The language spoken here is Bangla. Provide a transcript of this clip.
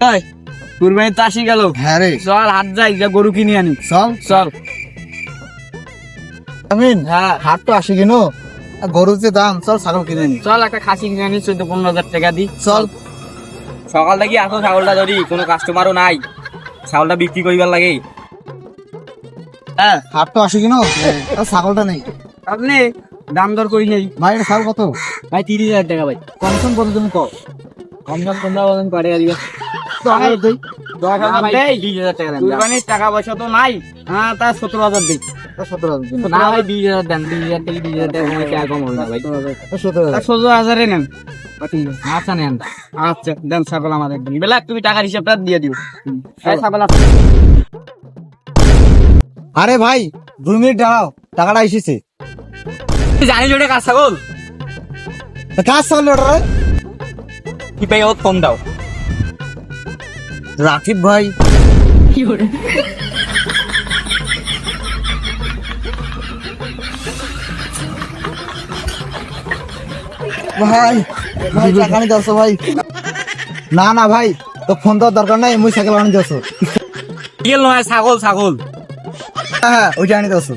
তাই কুরবানি তো আসি গেল। হ্যাঁ রে। চল হাট যাই যা গরু কিনে আনি। চল। চল। আমিন হ্যাঁ। হাট তো আসি কেন? গরুর যে দাম চল ছাগল কিনে নি চল একটা খাসি কিনে আনি চোদ্দ পনেরো হাজার টাকা দি। চল। সকাল থেকে আসো ছাগলটা ধরি কোনো কাস্টমারও নাই। ছাগলটা বিক্রি করিবার লাগে। হ্যাঁ হাট তো আসি কেন? ছাগলটা নেই। আপনি দাম দর করি নেই। ভাই ছাগল কত? ভাই তিরিশ হাজার টাকা ভাই। কম সম কত তুমি কও? কম দাম কম বলেন হাজার টাকা কুরবানির টাকা পয়সা তো নাই। হ্যাঁ তা সতেরো হাজার দিই। দিন। না ভাই বিশ হাজার দেন বিশ হাজার থেকে বিশ হাজার টাকা কমে কি আর কম হবে না ভাই। সতেরো তা হাজার। ষোলো হাজারে নেন। আচ্ছা নেন। আচ্ছা দেন ছাগল আমাদের দিন বেলা তুমি টাকার হিসাবটা দিয়ে দিও। ছাগল আরে ভাই দুই মিনিট দাঁড়াও টাকাটা এসেছে। তুই জানিস ওটা কার ছাগল। কাজ ছাগল ওটা? কি পাই ও ফোন দাও। রাকিব ভাই। ভাই ভাই টাকা নিতে আসো ভাই। না না ভাই তো ফোন দেওয়ার দরকার নাই মুই সাইকেল আনিতে আসো। কি নয় ছাগল ছাগল। হ্যাঁ হ্যাঁ ওইটা আনিতে আসো।